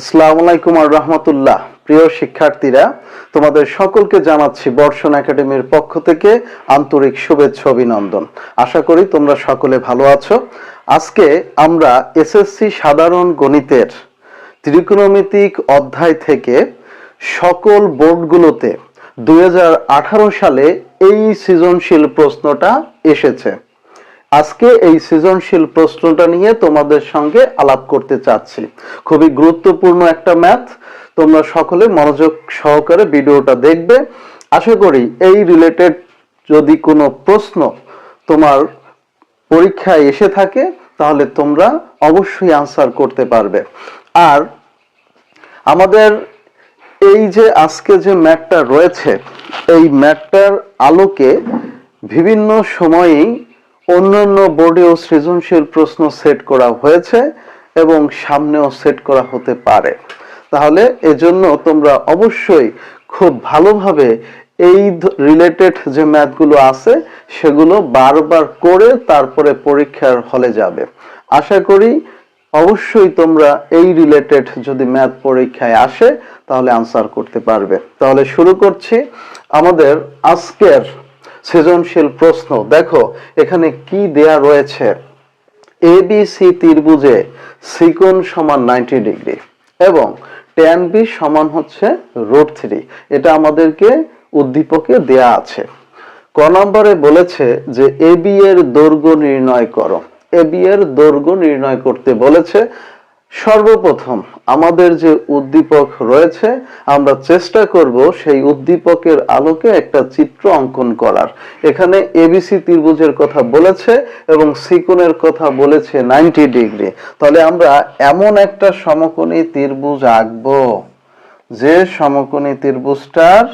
আসসালামু আলাইকুম আর রহমতুল্লাহ। প্রিয় শিক্ষার্থীরা, তোমাদের সকলকে জানাচ্ছি বর্ষণ একাডেমির পক্ষ থেকে আন্তরিক শুভেচ্ছা, অভিনন্দন। আশা করি তোমরা সকলে ভালো আছো। আজকে আমরা এসএসসি সাধারণ গণিতের ত্রিকোণমিতিক অধ্যায় থেকে সকল বোর্ডগুলোতে দু হাজার আঠারো সালে এই সৃজনশীল প্রশ্নটা এসেছে। আজকে এই সৃজনশীল প্রশ্নটা নিয়ে তোমাদের সঙ্গে আলাপ করতে চাচ্ছি। খুবই গুরুত্বপূর্ণ একটা ম্যাথ তোমরা সকলে মনোযোগ সহকারে ভিডিওটা দেখবে। আশা করি এই রিলেটেড যদি কোনো প্রশ্ন তোমার পরীক্ষায় এসে থাকে, তাহলে তোমরা অবশ্যই আনসার করতে পারবে। আর আমাদের এই যে আজকে যে ম্যাটটা রয়েছে, এই ম্যাটটার আলোকে বিভিন্ন সময়েই অন্যান্য বোর্ডেও সৃজনশীল প্রশ্ন সেট করা হয়েছে এবং সামনেও সেট করা হতে পারে। তাহলে এজন্য তোমরা অবশ্যই খুব ভালোভাবে এই রিলেটেড যে ম্যাথগুলো আছে, সেগুলো বারবার করে তারপরে পরীক্ষার হলে যাবে। আশা করি অবশ্যই তোমরা এই রিলেটেড যদি ম্যাথ পরীক্ষায় আসে, তাহলে আনসার করতে পারবে। তাহলে শুরু করছি আমাদের আজকের সৃজনশীল প্রশ্ন। দেখো, এখানে কি দেয়া রয়েছে? এ বি সি ত্রিভুজে সিকোণ সমান নাইনটি ডিগ্রি এবং ট্যান বি সমান হচ্ছে রুট থ্রি এটা আমাদেরকে উদ্দীপকে দেয়া আছে। ক নম্বরে বলেছে যে এ বি এর দৈর্ঘ্য নির্ণয় করো। এ বি এর দৈর্ঘ্য নির্ণয় করতে বলেছে সর্বপ্রথম আমাদের যে উদ্দীপক রয়েছে, আমরা চেষ্টা করব সেই উদ্দীপকের আলোকে একটা চিত্র অঙ্কন করার। এখানে এবিসি ত্রিভুজের কথা বলেছে এবং সিকোণের কথা বলেছে নাইনটি ডিগ্রি। তাহলে আমরা এমন একটা সমকোণী ত্রিভুজ আঁকবো। যে সমকোণী ত্রিভুজটার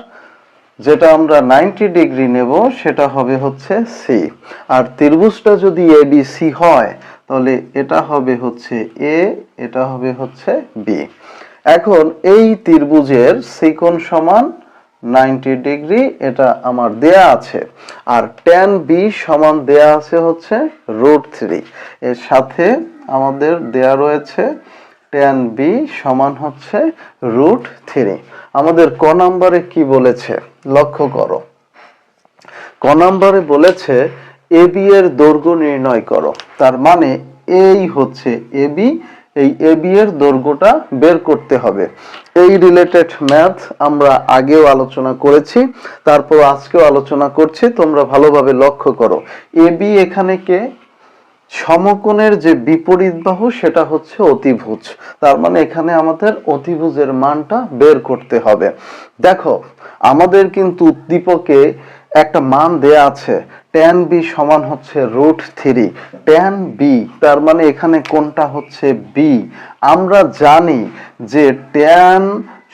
যেটা আমরা নাইনটি ডিগ্রি নেব, সেটা হবে হচ্ছে সি। আর ত্রিভুজটা যদি এ বি হয় তাহলে এটা হবে হচ্ছে এ এটা হবে হচ্ছে বি এখন এই ত্রিভুজের সিকোণ সমান নাইনটি ডিগ্রি, এটা আমার দেয়া আছে। আর ট্যান বি সমান দেয়া আছে হচ্ছে রুট থ্রি। এর সাথে আমাদের দেয়া রয়েছে ট্যান বি সমান হচ্ছে রুট থ্রি। আমাদের ক নাম্বারে কি বলেছে? লক্ষ্য করো। ক নাম্বারে বলেছে এ বি এর দৈর্ঘ্য নির্ণয় করো। তার মানে এই হচ্ছে এ এই এ এর দৈর্ঘ্যটা বের করতে হবে। এই রিলেটেড ম্যাথ আমরা আগেও আলোচনা করেছি, তারপর আজকেও আলোচনা করছি, তোমরা ভালোভাবে লক্ষ্য করো। এ এখানে কে? সমকোণের যে বিপরীত বাহু, সেটা হচ্ছে অতিভুজ। তার মানে এখানে আমাদের অতিভুজের মানটা বের করতে হবে। দেখো, আমাদের কিন্তু উদ্দীপকে একটা মান দেয়া আছে। ট্যান বি সমান হচ্ছে রুট থ্রি ট্যান বি তার মানে এখানে কোনটা হচ্ছে বি আমরা জানি যে ট্যান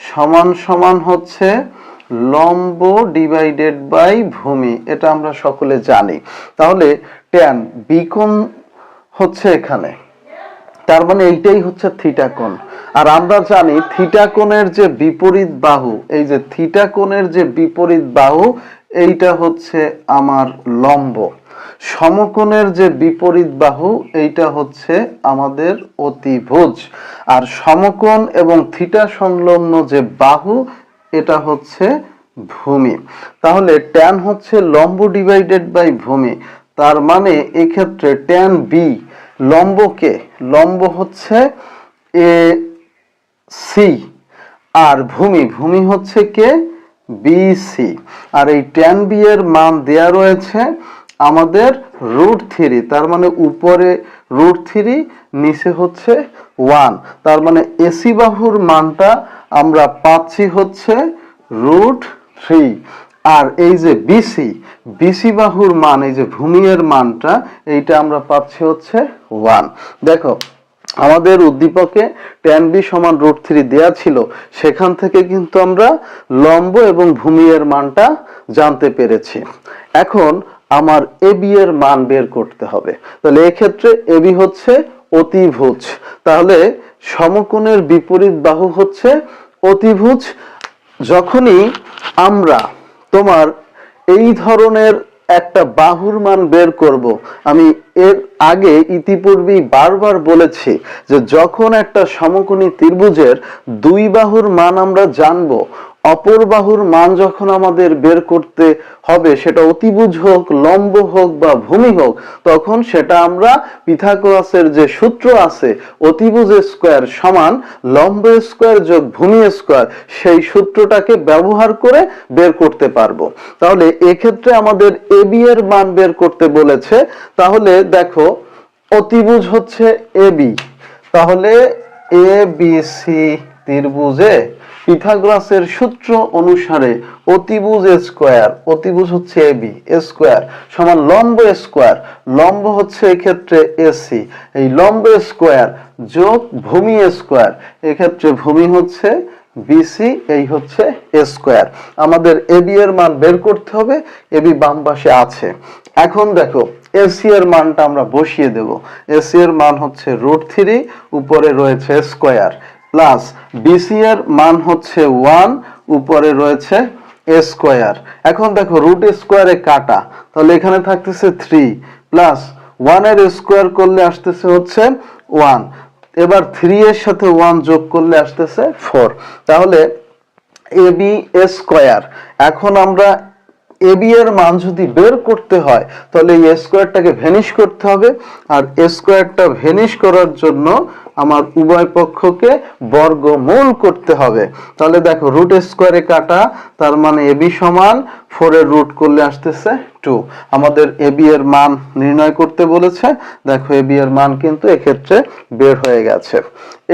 সমান সমান হচ্ছে লম্ব ডিভাইডেড বাই ভূমি, এটা আমরা সকলে জানি। তাহলে ট্যান বি কোণ হচ্ছে এখানে, তার মানে এইটাই হচ্ছে থিটা কোণ। আর আমরা জানি থিটা কোণের যে বিপরীত বাহু, এই যে থিটা কোণের যে বিপরীত বাহু এইটা হচ্ছে আমার লম্ব। সমকোণের যে বিপরীত বাহু, এইটা হচ্ছে আমাদের অতিভুজ। আর সমকোণ এবং থিটা সংলগ্ন যে বাহু, এটা হচ্ছে ভূমি। তাহলে ট্যান হচ্ছে লম্ব ডিভাইডেড বাই ভূমি। তার মানে এক্ষেত্রে ট্যান বি লম্বকে, লম্ব হচ্ছে এ সি আর ভূমি ভূমি হচ্ছে কে? বিসি আর এই ট্যান বি এর মান দেয়া রয়েছে আমাদের রুট থ্রি তার মানে উপরে রুট থ্রি নিচে হচ্ছে ওয়ান তার মানে এসি বাহুর মানটা আমরা পাচ্ছি হচ্ছে রুট থ্রি আর এই যে বিসি বিসি বাহুর মান, এই যে ভূমি এর মানটা, এইটা আমরা পাচ্ছি হচ্ছে ওয়ান দেখো আমাদের উদ্দীপকে ট্যান বি সমান রুট থ্রি দেওয়া ছিল, সেখান থেকে কিন্তু আমরা লম্ব এবং ভূমি এর মানটা জানতে পেরেছি। এখন আমার এ বি এর মান বের করতে হবে। তাহলে এক্ষেত্রে এ বি হচ্ছে অতিভুজ। তাহলে সমকোণের বিপরীত বাহু হচ্ছে অতিভুজ। যখনই আমরা তোমার এই ধরনের একটা বাহুর মান বের করব। আমি এর আগে ইতিপূর্বেই বারবার বলেছি যে যখন একটা সমকোণী ত্রিভুজের দুই বাহুর মান আমরা জানব অপর বাহুর মান যখন আমাদের বের করতে হবে, সেটা অতিভুজ হোক, লম্ব হোক বা ভূমি হোক, তখন সেটা আমরা পিথাগোরাসের যে সূত্র আছে, অতিভুজ স্কোয়ার সমান লম্ব স্কোয়ার যোগ ভূমি স্কোয়ার, সেই সূত্রটাকে ব্যবহার করে বের করতে পারব। তাহলে এক্ষেত্রে আমাদের এবি এর মান বের করতে বলেছে। তাহলে দেখো, অতিভুজ হচ্ছে এবি তাহলে এ বি সি ত্রিভুজে পিথাগোরাসের সূত্র অনুসারে অতিভুজ স্কোয়ার, অতিভুজ হচ্ছে এবি স্কোয়ার সমান লম্ব স্কোয়ার, লম্ব হচ্ছে এক্ষেত্রে এসি এই লম্ব স্কোয়ার যোগ ভূমি স্কোয়ার, এক্ষেত্রে ভূমি হচ্ছে বিসি এই হচ্ছে স্কোয়ার। আমাদের এবি এর মান বের করতে হবে এবি বাম পাশে আছে। এখন দেখো এসি এর মানটা আমরা বসিয়ে দেব। এসি এর মান হচ্ছে রুট থ্রি, উপরে রয়েছে স্কোয়ার। প্লাস বিসি এর মান হচ্ছে ওয়ান উপরে রয়েছে স্কোয়ার এখন দেখো রুট স্কোয়ারে কাটা, তাহলে এখানে থাকতেছে থ্রি প্লাস ওয়ানের স্কোয়ার করলে আসতেছে হচ্ছে ওয়ান এবার থ্রি এর সাথে ওয়ান যোগ করলে আসতেছে ফোর তাহলে এবি স্কোয়ার এখন আমরা এবি এর মান যদি বের করতে হয়, তাহলে এই স্কোয়ারটাকে ভেনিশ করতে হবে। আর স্কোয়ারটা ভেনিশ করার জন্য আমার উভয় পক্ষকে বর্গমূল করতে হবে। তাহলে দেখো রুট স্কোয়ারে কাটা, তার মানে এবি সমান ফোর এর রুট করলে আসতেছে টু আমাদের এবি এর মান নির্ণয় করতে বলেছে। দেখো এবি এর মান কিন্তু এক্ষেত্রে বের হয়ে গেছে।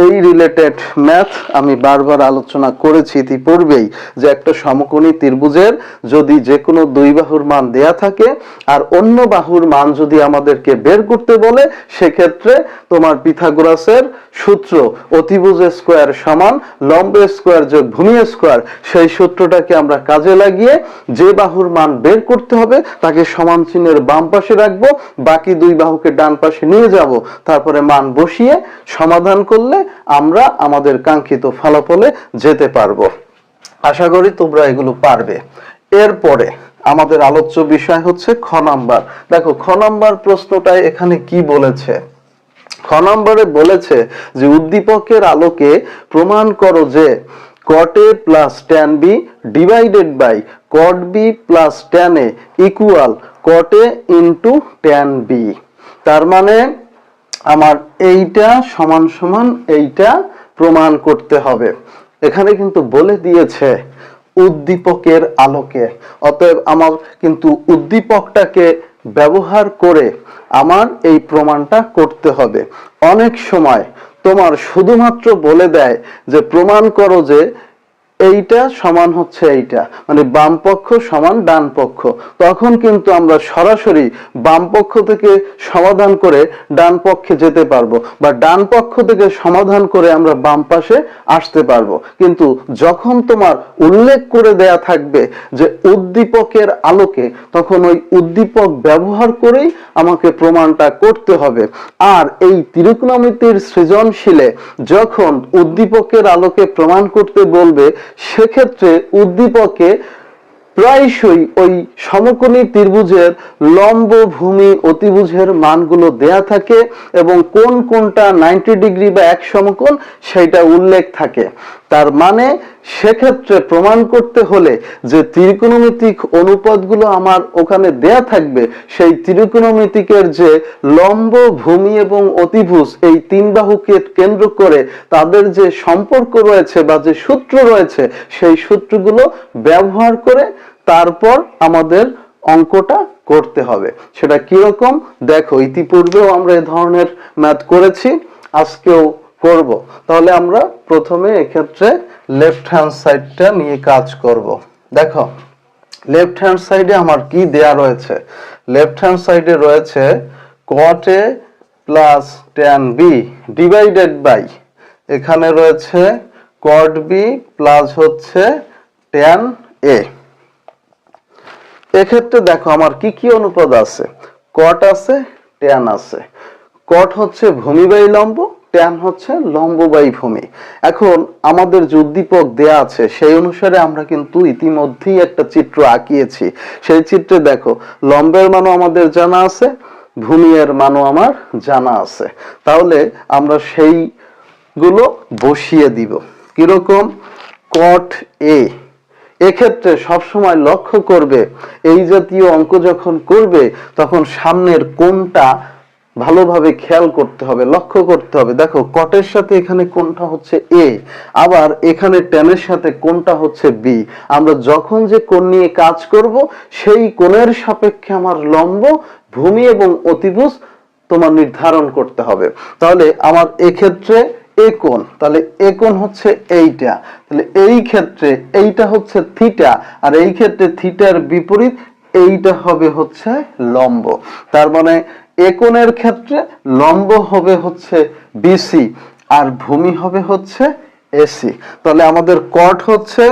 এই রিলেটেড ম্যাথ আমি বারবার আলোচনা করেছি ইতিপূর্বেই যে একটা সমকোণী ত্রিভুজের যদি যে কোনো দুই বাহুর মান দেয়া থাকে আর অন্য বাহুর মান যদি আমাদেরকে বের করতে বলে, সেক্ষেত্রে তোমার পিথাগোরাসের সূত্র অতিভুজ স্কোয়ার সমান লম্ব স্কোয়ার যোগ ভূমি স্কোয়ার সেই সূত্রটাকে আমরা কাজে লাগিয়ে যে বাহুর মান বের করতে হবে, তাকে সমান চিহ্নের বাম পাশে রাখব, বাকি দুই বাহুকে ডান পাশে নিয়ে যাব। তারপরে মান বসিয়ে সমাধান করলে আমরা আমাদের কাঙ্ক্ষিত ফলাফলে যেতে পারব। আশা করি তোমরা এগুলো পারবে। এরপরে আমাদের আলোচ্য বিষয় হচ্ছে খ নাম্বার। দেখো, খ নাম্বার প্রশ্নটায় এখানে কি বলেছে? খ নম্বরে বলেছে যে, উদ্দীপকের আলোকে প্রমাণ করো যে cot a plus tan B divided by cot B plus tan A equal cot a into tan B তার মানে আমার এইটা সমান সমান এইটা প্রমাণ করতে হবে। এখানে কিন্তু বলে দিয়েছে উদ্দীপকের আলোকে। অতএব আমার কিন্তু উদ্দীপকটাকে ব্যবহার করে আমার এই প্রমাণটা করতে হবে। অনেক সময় তোমার শুধুমাত্র বলে দেয় যে প্রমাণ করো যে এইটা সমান হচ্ছে এইটা। মানে বাম পক্ষ সমান ডান পক্ষ। তখন কিন্তু আমরা সরাসরি বাম পক্ষ থেকে সমাধান করে ডান পক্ষে যেতে পারব বা ডান পক্ষ থেকে সমাধান করে আমরা বাম পাশে আসতে পারব। কিন্তু যখন তোমার উল্লেখ করে দেয়া থাকবে যে উদ্দীপকের আলোকে, তখন ওই উদ্দীপক ব্যবহার করেই আমাকে প্রমাণটা করতে হবে। আর এই তিরুকনমিতির সৃজনশীলে যখন উদ্দীপকের আলোকে প্রমাণ করতে বলবে সেক্ষেত্রে উদ্দীপকে প্রায়শই ওই সমকোণী ত্রিভুজের লম্ব ভূমি অতিভুজের মানগুলো দেয়া থাকে এবং কোন কোনটা নাইনটি ডিগ্রি বা এক সমকোণ সেটা উল্লেখ থাকে। তার মানে সেক্ষেত্রে প্রমাণ করতে হলে যে ত্রিকোণমিতিক অনুপাতগুলো আমার ওখানে দেয়া থাকবে, সেই ত্রিকোণমিতিকের যে লম্ব ভূমি এবং অতিভুজ এই তিন বাহুকে কেন্দ্র করে তাদের যে সম্পর্ক রয়েছে বা যে সূত্র রয়েছে, সেই সূত্রগুলো ব্যবহার করে তারপর আমাদের অঙ্কটা করতে হবে। সেটা কীরকম? দেখো, ইতিপূর্বেও আমরা এ ধরনের ম্যাথ করেছি, আজকেও করব। তাহলে আমরা প্রথমে এক্ষেত্রে লেফট হ্যান্ড সাইডটা নিয়ে কাজ করব। দেখো লেফট হ্যান্ড সাইডে আমার কি দেয়া রয়েছে? লেফট হ্যান্ড সাইডে রয়েছে cot A plus tan B divided by এখানে রয়েছে cot বি প্লাস হচ্ছে ট্যান এ এক্ষেত্রে দেখো, আমার কি কি অনুপাত আছে? কট আছে ট্যান আছে। কট হচ্ছে ভূমিবাহী লম্ব ট্যান হচ্ছে লম্ববায়ী ভূমি। এখন আমাদের যে দেয়া আছে, সেই অনুসারে আমরা কিন্তু ইতিমধ্যেই একটা চিত্র আঁকিয়েছি। সেই চিত্রে দেখো, লম্বের মানও আমাদের জানা আছে ভূমি এর মানও আমার জানা আছে। তাহলে আমরা সেইগুলো বসিয়ে দিব। কীরকম? কট এ এক্ষেত্রে সবসময় লক্ষ্য করবে, এই জাতীয় অঙ্ক যখন করবে, তখন সামনের কোনটা ভালোভাবে খেয়াল করতে হবে, লক্ষ্য করতে হবে। দেখো, কটের সাথে এখানে কোনটা হচ্ছে এ আবার এখানে টেনের সাথে কোনটা হচ্ছে বি আমরা যখন যে কোণ নিয়ে কাজ করব, সেই কোণের সাপেক্ষে আমার লম্ব, ভূমি এবং অতিভুজ তোমার নির্ধারণ করতে হবে। তাহলে আমার এক্ষেত্রে এ কোণ, তাহলে এ কোণ হচ্ছে এইটা। তাহলে এই ক্ষেত্রে এইটা হচ্ছে থিটা, আর এই ক্ষেত্রে থিটার বিপরীত এইটা হবে হচ্ছে লম্ব। তার মানে এ কোণের ক্ষেত্রে লম্ব হবে হচ্ছে বিসি আর ভূমি হবে হচ্ছে এসি তাহলে আমাদের কট হচ্ছে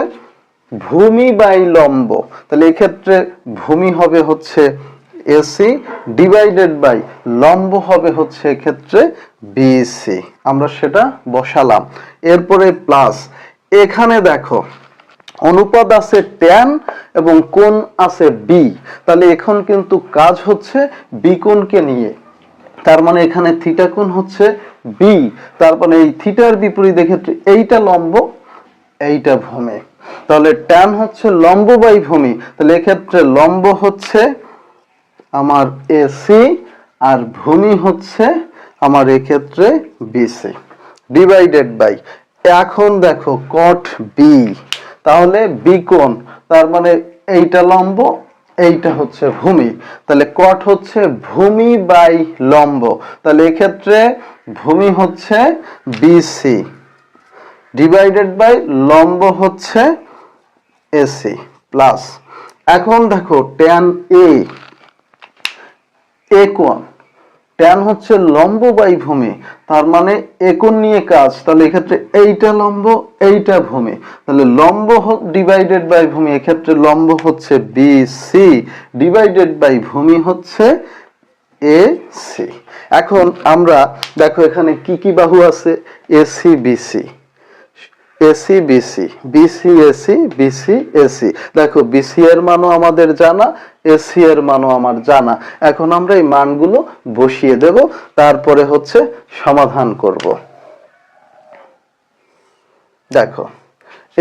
ভূমি বাই লম্ব। তাহলে এক্ষেত্রে ভূমি হবে হচ্ছে এসি ডিভাইডেড বাই লম্ব হবে হচ্ছে এক্ষেত্রে বিসি আমরা সেটা বসালাম। এরপরে প্লাস এখানে দেখো অনুপাত আছে ট্যান এবং কোন আছে বি তাহলে এখন কিন্তু কাজ হচ্ছে বি কোণকে নিয়ে। তার মানে এখানে থিটা কোণ হচ্ছে বি তার মানে এই থিটার বিপরীত ক্ষেত্রে এইটা লম্ব, এইটা ভূমি। তাহলে ট্যান হচ্ছে লম্ব বাই ভূমি। তাহলে এক্ষেত্রে লম্ব হচ্ছে আমার এসি আর ভূমি হচ্ছে আমার এক্ষেত্রে বিসি ডিভাইডেড বাই এখন দেখো কট বি তাহলে বি কোণ, তার মানে এইটা লম্ব, এইটা হচ্ছে ভূমি। তাহলে কট হচ্ছে ভূমি বাই লম্ব। তাহলে এক্ষেত্রে ভূমি হচ্ছে বিসি ডিভাইডেড বাই লম্ব হচ্ছে এসি প্লাস এখন দেখো ট্যান এ এ কোণ। ট্যান হচ্ছে লম্ব বাই ভূমি, তার মানে একোণ নিয়ে কাজ, তাহলে এক্ষেত্রে এইটা লম্ব, এইটা ভূমি। তাহলে লম্ব ডিভাইডেড বাই ভূমি, এক্ষেত্রে লম্ব হচ্ছে বি সি ডিভাইডেড বাই ভূমি হচ্ছে এ সি এখন আমরা দেখো এখানে কি কি বাহু আছে? A AC BC AC BC BC AC BC AC দেখো বিসি এর মানও আমাদের জানা এসি এর মানও আমার জানা। এখন আমরা এই মানগুলো বসিয়ে দেব, তারপরে হচ্ছে সমাধান করব। দেখো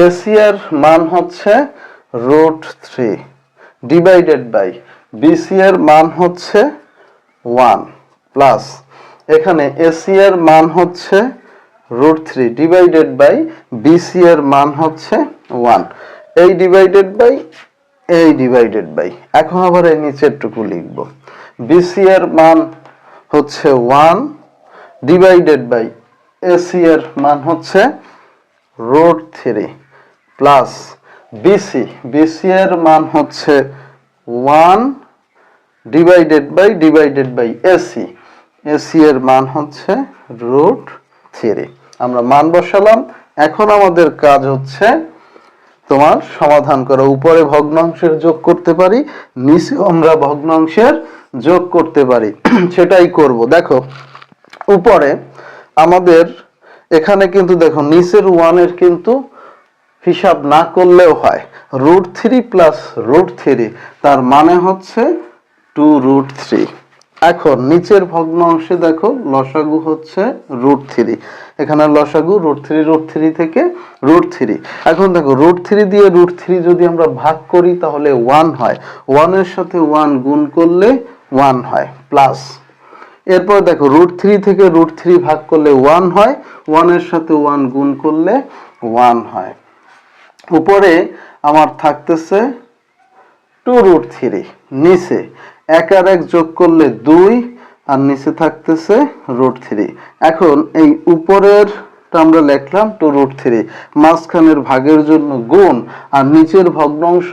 এসি এর মান হচ্ছে root three divided by BC এর মান হচ্ছে ওয়ান প্লাস এখানে এসি এর মান হচ্ছে root three divided by BC এর মান হচ্ছে ওয়ান এই ডিভাইডেড বাই এই ডিভাইডেড বাই এখন আবার এই নিচেরটুকু লিখব। বিসি এর মান হচ্ছে ওয়ান ডিভাইডেড বাই এসি এর মান হচ্ছে root three plus BC BC এর মান হচ্ছে one divided by divided by AC AC এর মান হচ্ছে রুট থ্রি আমরা মান বসালাম। এখন আমাদের কাজ হচ্ছে তোমার সমাধান করা। উপরে ভগ্নাংশের যোগ করতে পারি, নিচে আমরা ভগ্নাংশের যোগ করতে পারি। সেটাই করব। দেখো, উপরে আমাদের এখানে কিন্তু দেখো, নিচের ওয়ানের কিন্তু হিসাব না করলেও হয়। Root three plus root three তার মানে হচ্ছে টু রুট থ্রি এখন নিচের ভগ্ন অংশে দেখো লসাগু হচ্ছে রুট থ্রি। এখানে লসাগু রুট থ্রি রুট থ্রি থেকে রুট থ্রি। এখন দেখো রুট থ্রি দিয়ে রুট থ্রি যদি আমরা ভাগ করি তাহলে ওয়ান হয়। ওয়ানের সাথে ওয়ান গুণ করলে ওয়ান হয়, প্লাস। এরপর দেখো রুট থ্রি থেকে রুট থ্রি ভাগ করলে ওয়ান হয় ওয়ানের সাথে ওয়ান গুণ করলে ওয়ান হয়। উপরে আমার থাকতেছে টু রুট থ্রি, নিচে। এক আর এক যোগ করলে দুই, আর নিচে থাকতেছে রুট থ্রি এখন এই উপরের আমরা লিখলাম টু রুট থ্রি মাঝখানের ভাগের জন্য গুণ, আর নিচের ভগ্নাংশ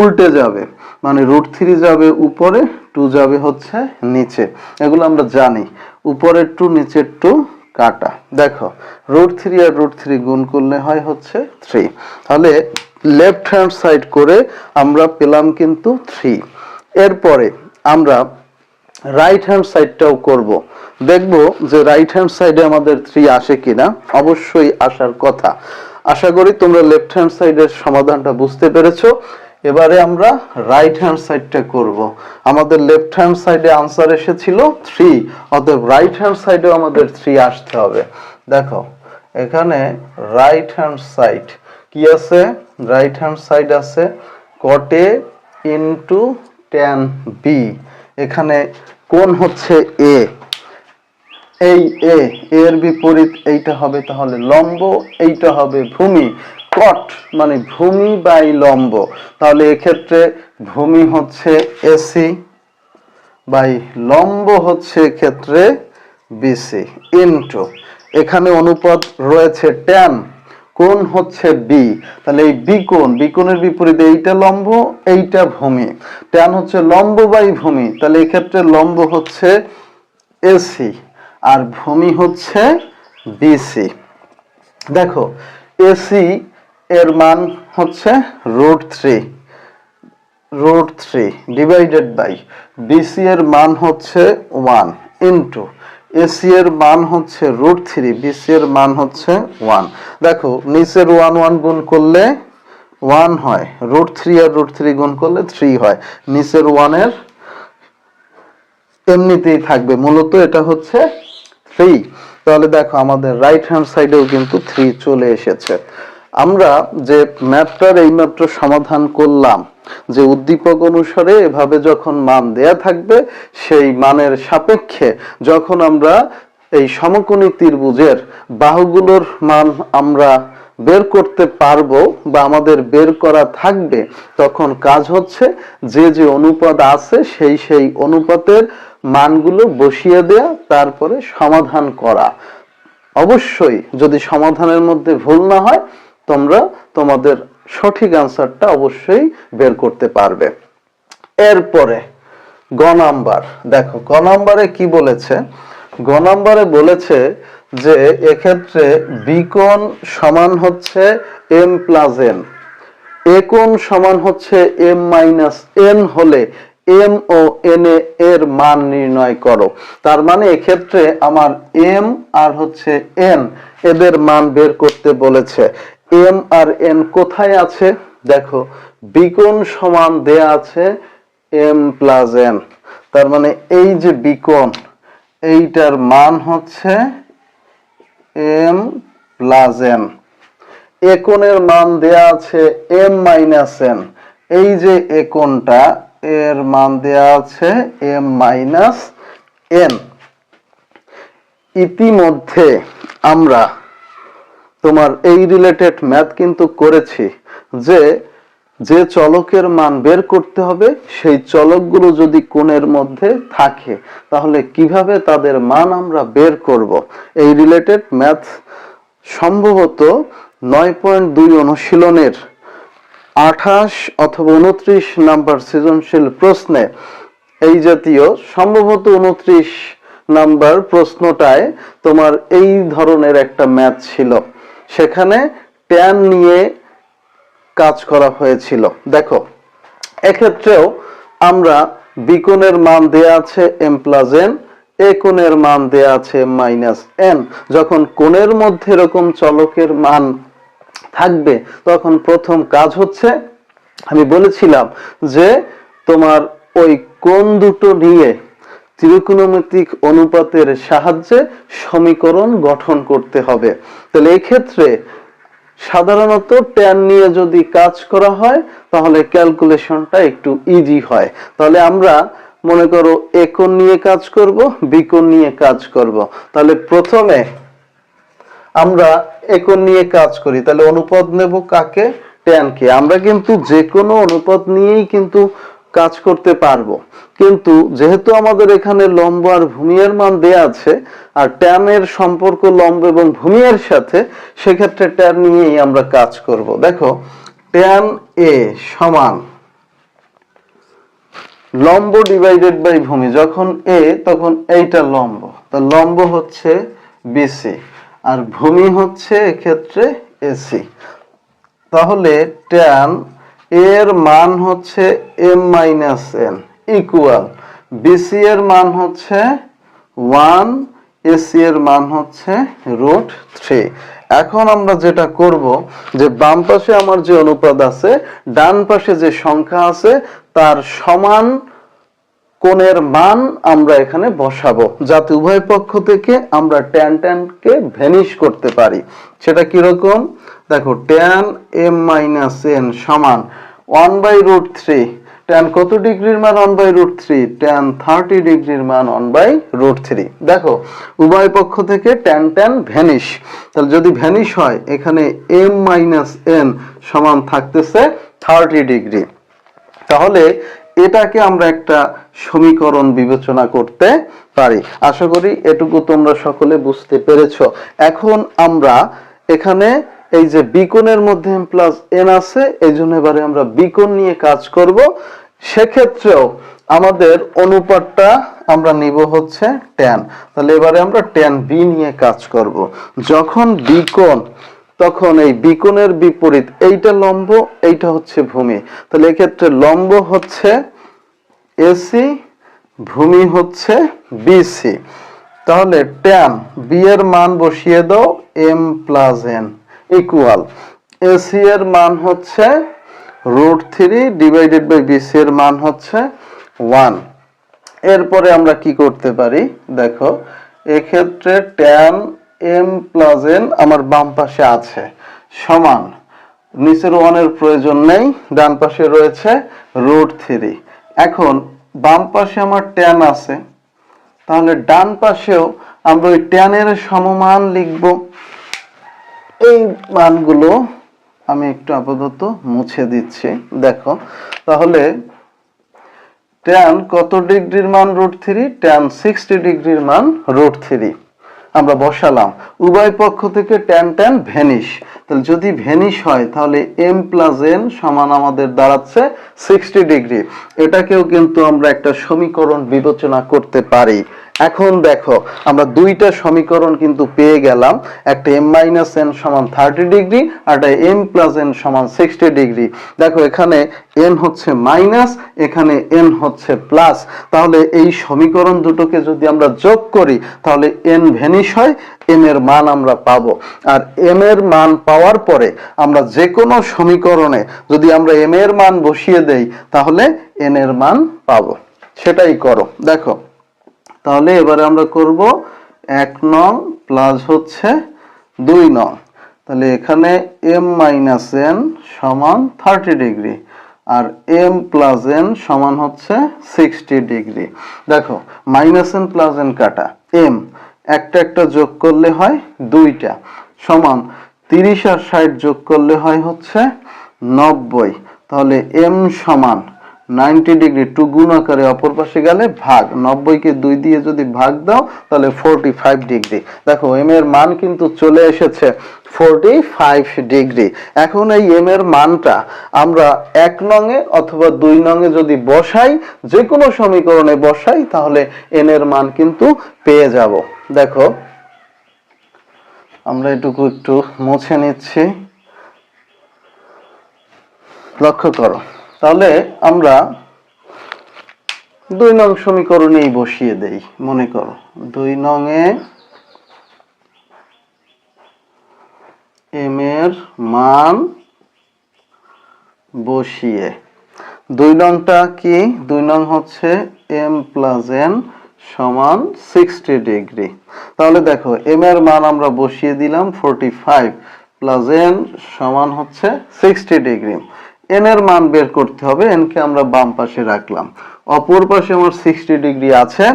উল্টে যাবে। মানে রুট থ্রি যাবে উপরে টু যাবে হচ্ছে নিচে। এগুলো আমরা জানি। উপরের টু নিচের টু কাটা। দেখো রুট থ্রি আর রুট থ্রি গুণ করলে হয় হচ্ছে থ্রি তাহলে লেফট হ্যান্ড সাইড করে আমরা পেলাম কিন্তু থ্রি এরপরে আমরা রাইট হ্যান্ড সাইডটাও করব। দেখব যে রাইট হ্যান্ড সাইডে আমাদের থ্রি আসে কিনা। অবশ্যই আসার কথা। আশা করি তোমরা লেফট হ্যান্ড সাইডের সমাধানটা বুঝতে পেরেছ। এবারে আমরা রাইট হ্যান্ড সাইডটা করব। আমাদের লেফট হ্যান্ড সাইডে আনসার এসেছিল থ্রি অতএব রাইট হ্যান্ড সাইডেও আমাদের থ্রি আসতে হবে। দেখো, এখানে রাইট হ্যান্ড সাইড কি আছে? রাইট হ্যান্ড সাইড আছে কটে ইনটু ট্যান বি এখানে কোন হচ্ছে এ এই এ এর বিপরীত এইটা হবে তাহলে লম্ব, এইটা হবে ভূমি। কট মানে ভূমি বাই লম্ব। তাহলে এক্ষেত্রে ভূমি হচ্ছে এসি বাই লম্ব হচ্ছে এক্ষেত্রে বিসি ইন্টু এখানে অনুপাত রয়েছে ট্যান কোণ হচ্ছে বি তাহলে এই বি কোণ বি কোণের বিপরীতে এইটা লম্ব, এইটা ভূমি। ট্যান হচ্ছে লম্ব বাই ভূমি, তাহলে এক্ষেত্রে লম্ব হচ্ছে এসি আর ভূমি হচ্ছে বিসি দেখো এসি এর মান হচ্ছে root three root three divided by BC এর মান হচ্ছে ওয়ান ইন্টু এসি এর মান হচ্ছে রুট থ্রি বিসি এর মান হচ্ছে ওয়ান দেখো, নিচের ওয়ান ওয়ান গুণ করলে ওয়ান হয়। রুট থ্রি আর রুট থ্রি গুণ করলে থ্রি হয়। নিচের ওয়ানের এমনিতেই থাকবে। মূলত এটা হচ্ছে থ্রি তাহলে দেখো, আমাদের রাইট হ্যান্ড সাইডেও কিন্তু থ্রি চলে এসেছে। আমরা যে ম্যাথটার এইমাত্র সমাধান করলাম যে উদ্দীপক অনুসারে এভাবে যখন মান দেয়া থাকবে, সেই মানের সাপেক্ষে যখন আমরা এই সমকোণী ত্রিভুজের বাহুগুলোর মান আমরা বের করতে পারব বা আমাদের বের করা থাকবে, তখন কাজ হচ্ছে যে যে অনুপাত আছে, সেই সেই অনুপাতের মানগুলো বসিয়ে দেয়া, তারপরে সমাধান করা। অবশ্যই যদি সমাধানের মধ্যে ভুল না হয়, তোমরা তোমাদের সঠিক আনসারটা অবশ্যই বের করতে পারবে। এরপরে, গ নাম্বার। দেখো, গ নাম্বারে কি বলেছে? গ নাম্বারে বলেছে যে, এক্ষেত্রে বিকোণ সমান হচ্ছে এম প্লাস এন এ কোণ সমান হচ্ছে এম মাইনাস এন হলে এম ও এন এর মান নির্ণয় করো। তার মানে এক্ষেত্রে আমার এম আর হচ্ছে এন এদের মান বের করতে বলেছে। এম আর এন কোথায় আছে? দেখো বিকোণ সমান দেয়া আছে এম প্লাস এন। তার মানে এই যে বিকোণ এইটার মান হচ্ছে এম প্লাস এন। একনের মান দেয়া আছে এম মাইনাস এন। এই যে একনটা, এর মান দেয়া আছে এম মাইনাস এন। ইতিমধ্যে আমরা তোমার এই রিলেটেড ম্যাথ কিন্তু করেছি যে যে চলকের মান বের করতে হবে, সেই চলকগুলো যদি কোণের মধ্যে থাকে, তাহলে কীভাবে তাদের মান আমরা বের করব? এই রিলেটেড ম্যাথ সম্ভবত নয় পয়েন্ট দুই অনুশীলনের আঠাশ অথবা উনত্রিশ নাম্বার সৃজনশীল প্রশ্নে এই জাতীয় সম্ভবত উনত্রিশ নাম্বার প্রশ্নটায় তোমার এই ধরনের একটা ম্যাথ ছিল। সেখানে ট্যান নিয়ে কাজ করা হয়েছিল। দেখো, এক্ষেত্রেও আমরা বিকোণের মান দেয়া আছে এম প্লাস এন এ কোণের মান দেয়া আছে মাইনাস এন যখন কোণের মধ্যে এরকম চলকের মান থাকবে, তখন প্রথম কাজ হচ্ছে, আমি বলেছিলাম যে তোমার ওই কোণ দুটো নিয়ে ত্রিকোণমিতিক অনুপাতের সাহায্যে সমীকরণ গঠন করতে হবে। তাহলে এই ক্ষেত্রে সাধারণত ট্যান নিয়ে যদি কাজ করা হয়, তাহলে ক্যালকুলেশনটা একটু ইজি হয়। তাহলে আমরা মনে করো একন নিয়ে কাজ করব বিকোণ নিয়ে কাজ করব। তাহলে প্রথমে আমরা একন নিয়ে কাজ করি। তাহলে অনুপাত নেব কাকে? ট্যানকে আমরা কিন্তু যে কোনো অনুপাত নিয়েই কিন্তু কাজ করতে পারব। কিন্তু যেহেতু আমাদের এখানে লম্ব আর ভূমির মান দেয়া আছে, আর ট্যান এর সম্পর্ক লম্ব এবং ভূমির সাথে, সেক্ষেত্রে ট্যান নিয়েই আমরা কাজ করব। দেখো ট্যান এ সমান লম্ব ডিভাইডেড বাই ভূমি। যখন এ, তখন এইটা লম্ব। তা লম্ব হচ্ছে বিসি আর ভূমি হচ্ছে এক্ষেত্রে এসি তাহলে ট্যান এর মান হচ্ছে M minus N equal BC এর মান হচ্ছে ওয়ান এসি এর মান হচ্ছে রুট থ্রি এখন আমরা যেটা করব, যে বাম পাশে আমার যে অনুপাত আছে, ডান পাশে যে সংখ্যা আছে, তার সমান কোণের মান আমরা এখানে বসাবো। যাতে উভয় পক্ষ থেকে আমরা ট্যান ট্যানকে ভ্যানিশ করতে পারি। সেটা কীরকম? দেখো ট্যান এম মাইনাস এন সমান one by root three tan কত ডিগ্রির মান one by root three tan thirty ডিগ্রির মান ওয়ান বাই রুট থ্রি দেখো, উভয় পক্ষ থেকে ট্যান ট্যান ভ্যানিশ তাহলে যদি ভ্যানিশ হয়, এখানে এম মাইনাস সমান থাকতেছে থার্টি ডিগ্রি। তাহলে এটাকে আমরা একটা সমীকরণ বিবেচনা করতে পারি। আশা করি এটুকু তোমরা সকলে বুঝতে পেরেছ। এখন আমরা এখানে এই যে বিকোণের মধ্যে এম প্লাস এন আছে, এই জন্য এবারে আমরা বিকোণ নিয়ে কাজ করব। সেক্ষেত্রেও আমাদের অনুপাতটা আমরা নিব হচ্ছে ট্যান তাহলে এবারে আমরা ট্যান বি নিয়ে কাজ করব। যখন বিকোণ তখন এই বিকোণের বিপরীত, এইটা লম্ব, এইটা হচ্ছে ভূমি। তাহলে এক্ষেত্রে লম্ব হচ্ছে এসি ভূমি হচ্ছে বিসি তাহলে ট্যান বি এর মান বসিয়ে দাও M plus N equal AC এর মান হচ্ছে root three divided by BC এর মান হচ্ছে ওয়ান এরপরে আমরা কি করতে পারি? দেখো, এক্ষেত্রে ট্যান এম প্লাস এন আমার বাম পাশে আছে, সমান। নিচের ওয়ানের প্রয়োজন নেই, ডান পাশে রয়েছে রুট থ্রি এখন, বাম পাশে আমার ট্যান আছে, তাহলে ডান পাশেও আমরা ওই ট্যানের সমমান লিখব। এই মানগুলো আমি একটু আপাতত মুছে দিচ্ছি। দেখো, তাহলে ট্যান কত ডিগ্রির মান রুট থ্রি ট্যান সিক্সটি ডিগ্রির মান রুট থ্রি আমরা বসালাম। উভয় পক্ষ থেকে ট্যান ট্যান ভ্যানিশ তাহলে যদি ভ্যানিশ হয়, তাহলে এম প্লাস এন সমান আমাদের দাঁড়াচ্ছে সিক্সটি ডিগ্রি। এটাকেও কিন্তু আমরা একটা সমীকরণ বিবেচনা করতে পারি। এখন দেখো, আমরা দুইটা সমীকরণ কিন্তু পেয়ে গেলাম। একটা এম মাইনাস এন সমান থার্টি ডিগ্রি আর একটা এম প্লাস এন সমান সিক্সটি ডিগ্রি দেখো, এখানে এন হচ্ছে মাইনাস এখানে এন হচ্ছে প্লাস তাহলে এই সমীকরণ দুটোকে যদি আমরা যোগ করি, তাহলে এন ভ্যানিশ হয় এম এর মান আমরা পাবো। আর এম এর মান পাওয়ার পরে আমরা যে কোনো সমীকরণে যদি আমরা এম এর মান বসিয়ে দেই, তাহলে এন এর মান পাবো। সেটাই করো। দেখো তাহলে এবারে আমরা করব এক নং প্লাস হচ্ছে দুই নং। তাহলে এখানে এম মাইনাস এন সমান থার্টি ডিগ্রি আর এম প্লাস এন সমান হচ্ছে সিক্সটি ডিগ্রি দেখো মাইনাস এন প্লাস এন কাটা। এম একটা একটা যোগ করলে হয় দুইটা। সমান তিরিশ আর ষাট যোগ করলে হয় হচ্ছে নব্বই। তাহলে এম সমান নাইনটি ডিগ্রি টু গুণ আকারে অপর পাশে গেলে ভাগ। নব্বইকে দুই দিয়ে যদি ভাগ দাও, তাহলে ফোরটি ফাইভ ডিগ্রি। দেখো এম এর মান কিন্তু চলে এসেছে ফোরটি ফাইভ ডিগ্রি। এখন এই এম এর মানটা আমরা এক নঙে অথবা দুই নঙে যদি বসাই যে কোনো সমীকরণে বসাই, তাহলে এন এর মান কিন্তু পেয়ে যাব। দেখো, আমরা এটুকু একটু মুছে নিচ্ছি। লক্ষ্য করো। তাহলে আমরা দুই নং সমীকরণেই বসিয়ে দেই, মনে করো। দুই নংয়ে এম এর মান বসিয়ে, দুই নংটা কি? দুই নং হচ্ছে এম প্লাস এন সমান সিক্সটি ডিগ্রি তাহলে দেখো এম এর মান আমরা বসিয়ে দিলাম ফোরটি ফাইভ প্লাস এন সমান হচ্ছে সিক্সটি ডিগ্রি এন এর মান বের করতে হবে এন কে আমরা বাম পাশে রাখলাম। অপর পাশে আমার সিক্সটি ডিগ্রি আছে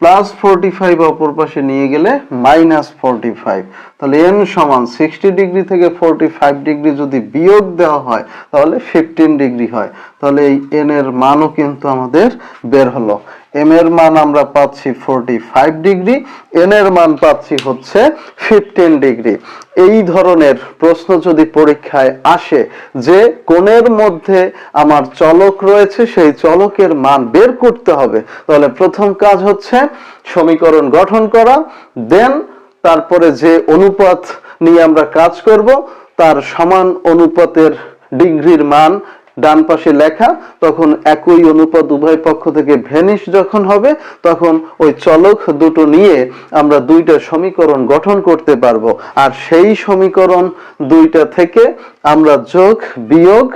প্লাস ফোরটি ফাইভ অপর পাশে নিয়ে গেলে মাইনাস ফোরটি ফাইভ তাহলে এন সমান সিক্সটি ডিগ্রি থেকে ফোরটি ফাইভ ডিগ্রি যদি বিয়োগ দেওয়া হয়, তাহলে ফিফটিন ডিগ্রি হয়। তাহলে এই এন এর মানও কিন্তু আমাদের বের হলো। এম এর মান আমরা পাচ্ছি ফোরটি ফাইভ ডিগ্রি এন এর মান পাচ্ছি হচ্ছে ফিফটিন ডিগ্রি এই ধরনের প্রশ্ন যদি পরীক্ষায় আসে যে কোণের মধ্যে আমার চলক রয়েছে, সেই চলকের মান বের করতে হবে, তাহলে প্রথম কাজ হচ্ছে সমীকরণ গঠন করা দেন তারপরে যে অনুপাত নিয়ে আমরা কাজ করব, তার সমান অনুপাতের ডিগ্রির মান ডান পাশে লেখা, তখন একই অনুপাত উভয় পক্ষ থেকে ভেনিশ যখন হবে, তখন ওই চলক দুটো নিয়ে আমরা দুইটা সমীকরণ গঠন করতে পারব। আর সেই সমীকরণ দুইটা থেকে আমরা যোগ, বিয়োগ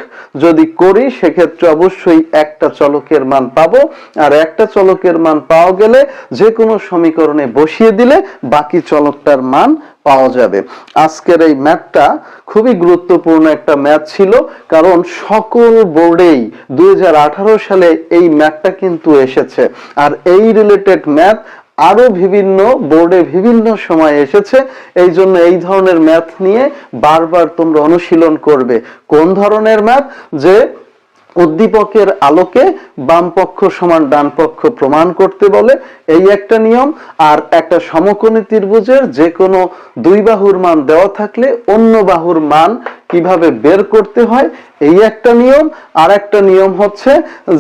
যদি করি, সেক্ষেত্রে অবশ্যই একটা চলকের মান পাবো। আর একটা চলকের মান পাওয়া গেলে যে কোনো সমীকরণে বসিয়ে দিলে বাকি চলকটার মান পাওয়া যাবে। আজকের এই ম্যাথটা খুবই গুরুত্বপূর্ণ একটা ম্যাথ ছিল, কারণ সকল বোর্ডেই দুই সালে এই ম্যাথটা কিন্তু এসেছে। আর এই রিলেটেড ম্যাথ আরও বিভিন্ন বোর্ডে বিভিন্ন সময় এসেছে, এই জন্য এই ধরনের ম্যাথ নিয়ে বারবার তোমরা অনুশীলন করবে। কোন ধরনের ম্যাথ যে উদ্দীপকের আলোকে বাম পক্ষ সমান ডান পক্ষ প্রমাণ করতে বলে। এই একটা নিয়ম। আর একটা সমকোণী ত্রিভুজের যে কোনো দুই বাহুর মান দেওয়া থাকলে অন্য বাহুর মান কীভাবে বের করতে হয়, এই একটা নিয়ম। আর একটা নিয়ম হচ্ছে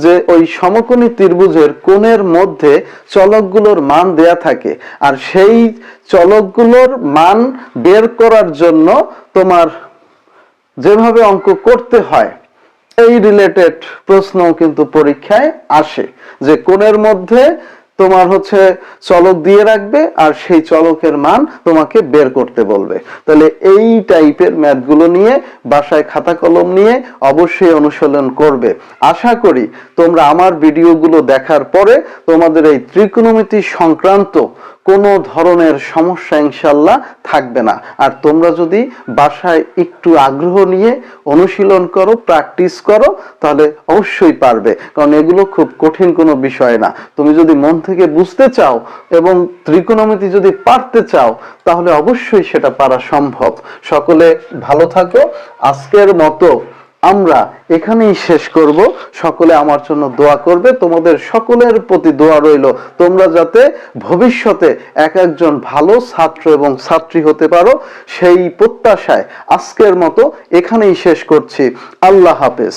যে ওই সমকোণী ত্রিভুজের কোণের মধ্যে চলকগুলোর মান দেয়া থাকে। আর সেই চলকগুলোর মান বের করার জন্য তোমার যেভাবে অঙ্ক করতে হয় এই রিলেটেড প্রশ্ন কিন্তু পরীক্ষায় আসে যে কোণের মধ্যে তোমার হচ্ছে চলক দিয়ে রাখবে আর সেই চলকের মান তোমাকে বের করতে বলবে। তাহলে এই টাইপের ম্যাথগুলো নিয়ে, বাসায় খাতা কলম নিয়ে অবশ্যই অনুশীলন করবে। আশা করি তোমরা আমার ভিডিওগুলো দেখার পরে তোমাদের এই ত্রিকোণমিতি সংক্রান্ত কোনো ধরনের সমস্যা ইনশাল্লাহ থাকবে না। আর তোমরা যদি বাসায় একটু আগ্রহ নিয়ে অনুশীলন করো, প্র্যাকটিস করো, তাহলে অবশ্যই পারবে। কারণ এগুলো খুব কঠিন কোনো বিষয় না। তুমি যদি মন থেকে বুঝতে চাও এবং ত্রিকোণমিতি যদি পারতে চাও, তাহলে অবশ্যই সেটা পারা সম্ভব। সকলে ভালো থাকো। আজকের মতো আমরা এখানেই শেষ করব। সকলে আমার জন্য দোয়া করবে। তোমাদের সকলের প্রতি দোয়া রইল। তোমরা যাতে ভবিষ্যতে এক একজন ভালো ছাত্র এবং ছাত্রী হতে পারো, সেই প্রত্যাশায় আজকের মতো এখানেই শেষ করছি। আল্লাহ হাফেজ।